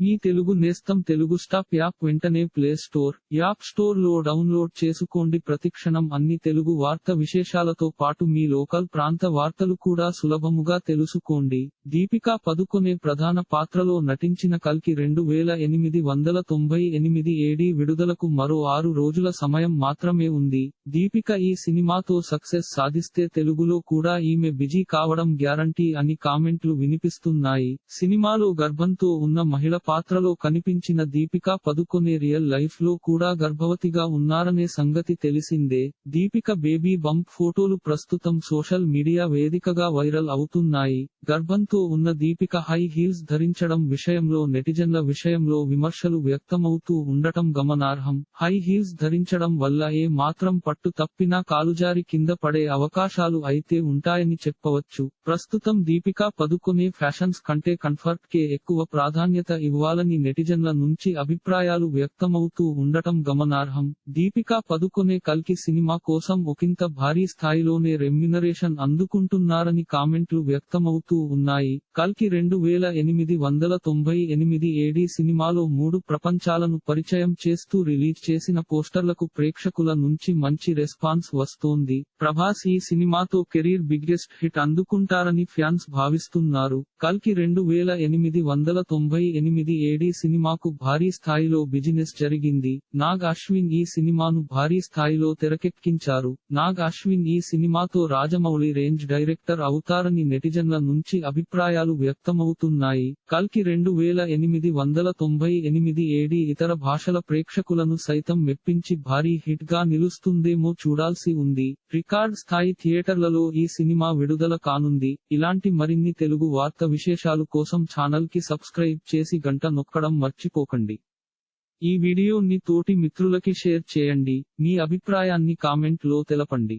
మీ తెలుగు నేస్తం Telugu stop app వెంటనే play store app స్టోర్లో డౌన్లోడ్ చేసుకోండి. ప్రతిక్షణం అన్ని తెలుగు వార్త విశేషాలతో పాటు మీ లోకల్ ప్రాంత వార్తలు కూడా సులభముగా తెలుసుకోండి. దీపికా పదుకొనే ప్రధాన పాత్రలో నటించిన కల్కి రెండు వేల ఎనిమిది వందల తొంభై ఎనిమిది ఏడి విడుదలకు మరో ఆరు రోజుల సమయం మాత్రమే ఉంది. దీపిక ఈ సినిమాతో సక్సెస్ సాధిస్తే తెలుగులో కూడా ఈమె బిజీ కావడం గ్యారంటీ అని కామెంట్లు వినిపిస్తున్నాయి. సినిమాలో గర్భంతో ఉన్న మహిళ పాత్రలో కనిపించిన దీపికా పదుకొనే రియల్ లైఫ్లో కూడా గర్భవతిగా ఉన్నారనే సంగతి తెలిసిందే. దీపిక బేబీ బంప్ ఫోటోలు ప్రస్తుతం సోషల్ మీడియా వేదికగా వైరల్ అవుతున్నాయి. గర్భంతో ఉన్న దీపిక హై హీల్స్ ధరించడం విషయంలో నెటిజన్ల విషయంలో విమర్శలు వ్యక్తమవుతూ ఉండటం గమనార్హం. హై హీల్స్ ధరించడం వల్ల ఏ మాత్రం పట్టు తప్పినా కాలుజారి కింద పడే అవకాశాలు అయితే ఉంటాయని చెప్పవచ్చు. ప్రస్తుతం దీపికా పదుకొనే ఫ్యాషన్స్ కంటే కంఫర్ట్ కే ఎక్కువ ప్రాధాన్యత ఇవ్వాలని నెటిజన్ల నుంచి అభిప్రాయాలు వ్యక్తమవుతూ ఉండటం గమనార్హం. దీపికా పదుకొనే కల్కి సినిమా కోసం ఒకంత భారీ స్థాయిలోనే రెమ్యునరేషన్ అందుకుంటున్నారని కామెంట్లు వ్యక్తమవుతూ ఉన్నాయి. కల్కి రెండు వేల ఎనిమిది వందల తొంభై ఎనిమిది ఏడి సినిమాలో మూడు ప్రపంచాలను పరిచయం చేస్తూ రిలీజ్ చేసిన పోస్టర్లకు ప్రేక్షకుల నుంచి మంచి రెస్పాన్స్ వస్తోంది. ప్రభాస్ ఈ సినిమాతో కెరీర్ బిగ్గెస్ట్ హిట్ అందుకుంటారని ఫ్యాన్స్ భావిస్తున్నారు. కల్కి రెండు వేల ఎనిమిది వందల తొంభై ఎనిమిది ఏడి సినిమాకు భారీ స్థాయిలో బిజినెస్ జరిగింది. నాగ్ అశ్విన్ ఈ సినిమాను భారీ స్థాయిలో తెరకెక్కించారు. నాగ్ అశ్విన్ ఈ సినిమాతో రాజమౌళి రేంజ్ డైరెక్టర్ అవుతారని నెటిజన్ల నుంచి అభిప్రాయాలు వ్యక్తమవుతున్నాయి. కల్కి రెండు వేల ఎనిమిది వందల తొంభై ఎనిమిది ఏడి ఇతర భాషల ప్రేక్షకులను సైతం మెప్పించి భారీ హిట్గా నిలుస్తుందేమో చూడాల్సి ఉంది. రికార్డ్ స్థాయి థియేటర్లలో ఈ సినిమా విడుదల కానుంది. ఇలాంటి మరిన్ని తెలుగు వార్త విశేషాలు కోసం ఛానల్కి సబ్స్క్రైబ్ చేసి గంట నొక్కడం మర్చిపోకండి. ఈ వీడియోని తోటి మిత్రులకి షేర్ చేయండి. మీ అభిప్రాయాన్ని కామెంట్లో తెలపండి.